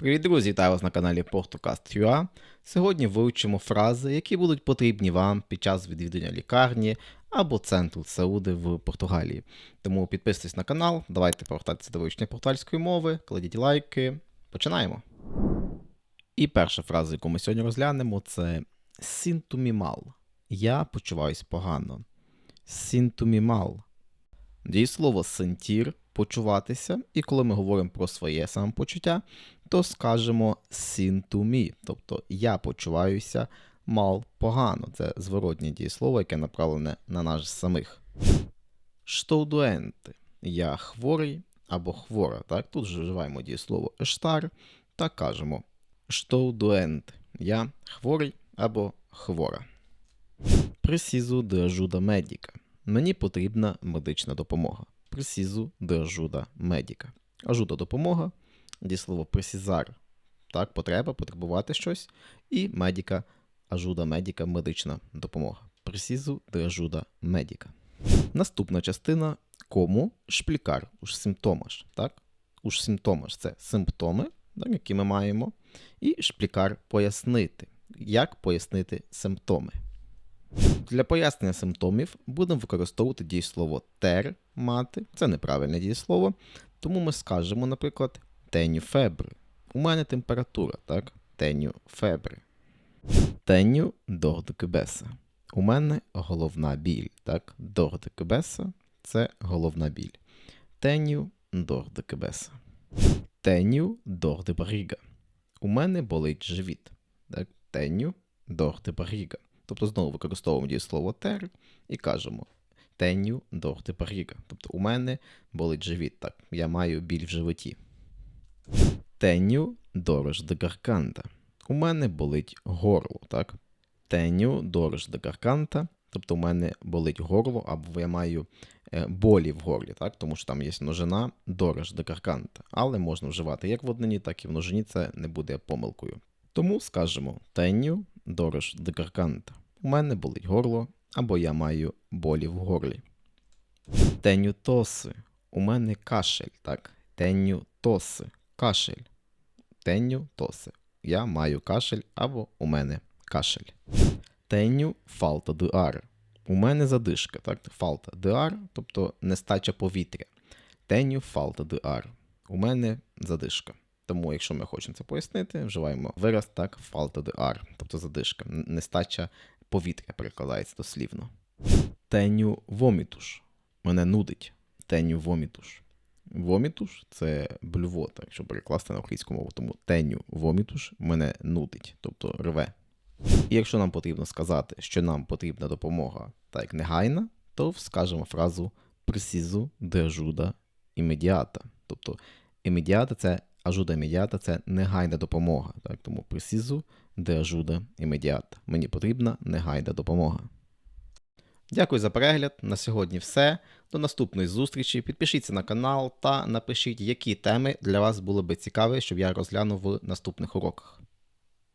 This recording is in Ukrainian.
Привіт, друзі! Вітаю вас на каналі PortoCast.ua. Сьогодні вивчимо фрази, які будуть потрібні вам під час відвідання лікарні або центру Сауди в Португалії. Тому підписуйтесь на канал, давайте повертатися до вивчення португальської мови, кладіть лайки. Починаємо. І перша фраза, яку ми сьогодні розглянемо, це «Sinto-me Я почуваюсь погано. «Sinto-me mal». Дієслово сентір почуватися, і коли ми говоримо про своє самопочуття, то скажемо «sin to me», тобто я почуваюся мал погано. Це зворотнє дієслово, яке направлене на нас самих. «Estou doente» – я хворий або хвора. Так? Тут же вживаємо дієслово «estar» та кажемо «estou doente» – я хворий або хвора. Preciso de ajuda médica. Мені потрібна медична допомога. Preciso de ajuda médica. Ажуда допомога, дієслово precisar, так, потреба, потребувати щось. І медіка, ажуда медіка, медична допомога. Preciso de ajuda médica. Наступна частина кому шплікар, уж симптомаш. Так? Уж симптомаш це симптоми, так, які ми маємо. І шплікар пояснити. Як пояснити симптоми? Для пояснення симптомів будемо використовувати дієслово тер мати. Це неправильне дієслово. Тому ми скажемо, наприклад, теню фебри. У мене температура, так? Теню фебри. Теню дордекебеса. У мене головна біль. так? Дордекебеса це головна біль. Теню дордекебеса. Теню дордебаріга. У мене болить живіт. Так? Теню дордебаріга. Тобто знову використовуємо дієслово тер і кажемо теню дорте баріга. Тобто у мене болить живіт. Так, я маю біль в животі. Теню дорож де гарканта. У мене болить горло. так? Теню дорож де гарканта. Тобто у мене болить горло, або я маю е, болі в горлі, так? тому що там є множина дорож де гарканта. Але можна вживати як в однині, так і в множині, це не буде помилкою. Тому скажемо теню дорож де гарканта. У мене болить горло, або я маю болі в горлі. Теню тоси. У мене кашель, так? Теню тоси. Кашель. Теню тоси. Я маю кашель або у мене кашель. Теню фалта дуар. У мене задишка, так? Фалта дуар, тобто нестача повітря. Теню фалта дуар. У мене задишка. Тому, якщо ми хочемо це пояснити, вживаємо вираз так, фалта дуар, тобто задишка, нестача повітря перекладається дослівно. Теню вомітуш. Мене нудить. Теню вомітуш. Вомітуш це блювота, якщо перекласти на українську мову. Тому теню вомітуш мене нудить, тобто рве. І якщо нам потрібно сказати, що нам потрібна допомога так як негайна, то скажемо фразу пресізу де ажуда імедіата. Тобто імедіата це ажуда імедіата це негайна допомога. Так? Тому пресізу де ажуда імедіат. Мені потрібна негайна допомога. Дякую за перегляд. На сьогодні все. До наступної зустрічі. Підпишіться на канал та напишіть, які теми для вас були би цікаві, щоб я розглянув в наступних уроках.